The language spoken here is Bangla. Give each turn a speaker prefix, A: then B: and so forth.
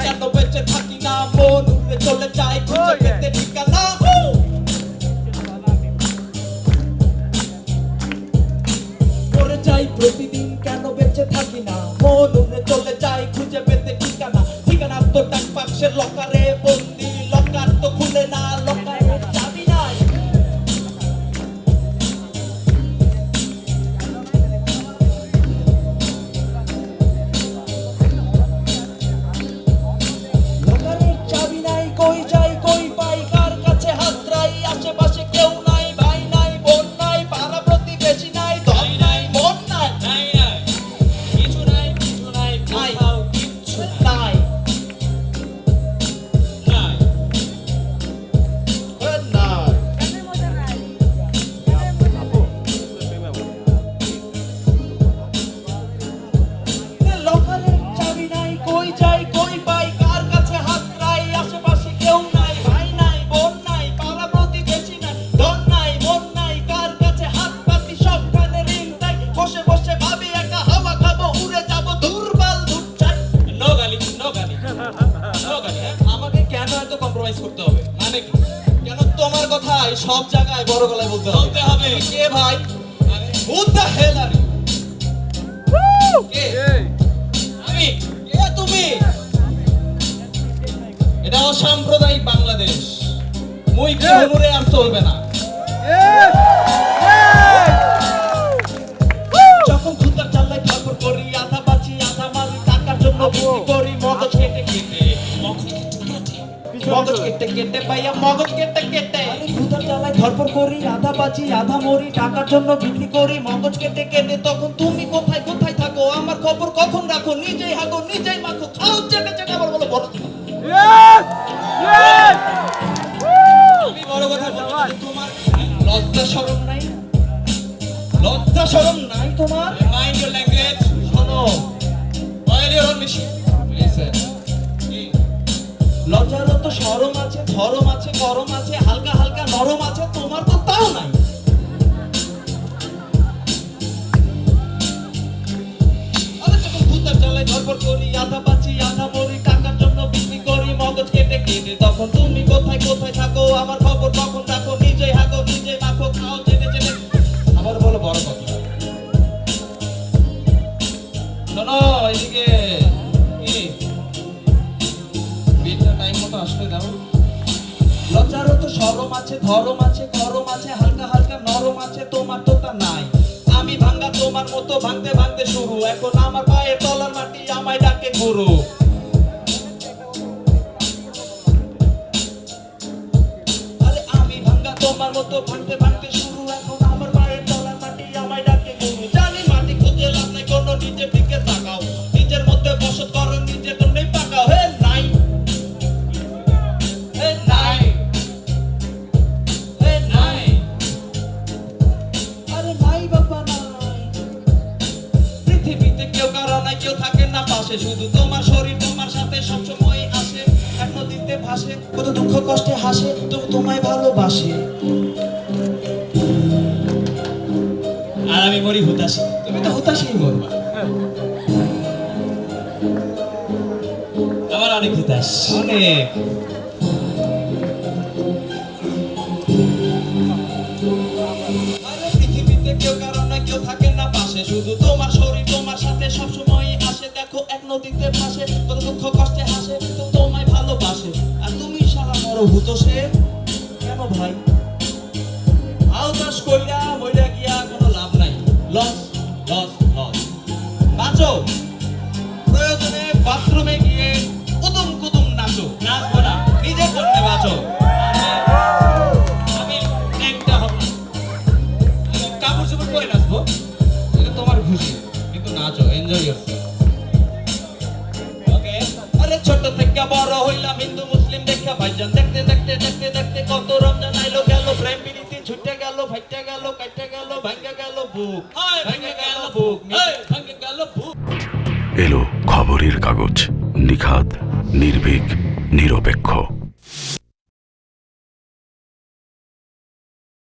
A: কেন বেঁচে থাকি না কেন বেঁচে থাকি না মন উড়ে চলে যায় খুঁজে পেতে ঠিকানা ঠিকানা তো লকারে করতে হবে।
B: মানে
A: কেন তোমার কথাই সব জায়গায় বড় গলায় বলতে হবে?
B: বলতে হবে।
A: কে ভাই?
B: মানে
A: who the hell are you কে? মগজ কেটে কেটে ভাইয়া মগজ কেটে কেটে। ধরপর করি আধা বাঁচি আধা মরি টাকার জন্য বিক্রি করি মগজ কেটে কেটে। তখন তুমি কোথায় কোথায় থাকো? আমার খবর কখন রাখো? নিজেই হাগো নিজেই মাখো। খাও চেটে চেটে আবার বলো বড়
B: আমি বড় কথা বলব তোমার
A: লজ্জা শরম নাই? লজ্জা শরম নাই তোমার?
B: মাইন্ড ইউর ল্যাঙ্গুয়েজ
A: শোনো
B: ইউর ওন মেশিন
A: listen, লজ্জারও তো সরম আছে, ধরম আছে গরম আছে, হালকা হালকা নরম আছে, তোমার তো তাও নাই। কেটে তখন তুমি কোথায় কোথায় থাকো? আমার খবর কখন রাখো? নিজেই হাগো, নিজেই মাখো, খাও চেটে চেটে আবার বলো বড় কথা। এদিকে। আসলে দাও লজ্জার তো সরম আছে, ধরম আছে, গরম আছে, হালকা হালকা নরম আছে, তোমার তো তা নাই। আমি ভাঙ্গা তোমার মতো ভাঙতে ভাঙতে শুরু। এখন আমার পায়ের তলার মাটি, আমায় ডাকে গুরু। আরে আমি ভাঙ্গা তোমার মতো ভাঙতে পাশে শুধু তোমার শরীর তোমার সাথে সবসময় আসে। এক নদীতে ভাসে, কত দুঃখ কষ্টে হাসে, তবু তোমায় ভালোবাসে।
B: আর আমি মরি হুতাশি।
A: তুমি তো হতাশই মরবা।
B: আমার অনেক হুতাশ।
A: অনেক। পৃথিবীতে কেউ কারও না কেউ থাকে না পাশে। শুধু তোমার শরীর তোমার সাথে সবসময় দেখো এক নদীতে ভাসে কত দুঃখ কষ্টে হাসে তো তোমায় ভালোবাসে। আর তুমি সারা মরো ভূত সে। কেন ভাই? আওতাস কইরা মইরা গিয়া কোনো লাভ নাই। লস লস লস বাঁচো প্রয়োজনে বাথরুমে গিয়ে কুদুম কুদুম নাচো। নাচবো না নিজের জন্য বাঁচো। কাপড় চোপড় পরে নাচবো। এটা তোমার খুশি। কিন্তু নাচো এনজয় আরে ছোট থেকে বড় হইলাম হিন্দু মুসলিম দেখে ভাইজান দেখতে দেখতে দেখতে দেখতে কত রমজান আইলো গেল। প্রেম প্রীতি ছুটে গেল ফাইটে গেল কাইটে গেল ভাঙ্গে গেল বুক। ভাঙ্গে গেল বুক।
B: ভাঙ্গে গেল বুক।
C: এলো খবরের কাগজ নিখাদ নির্ভীক নিরপেক্ষ।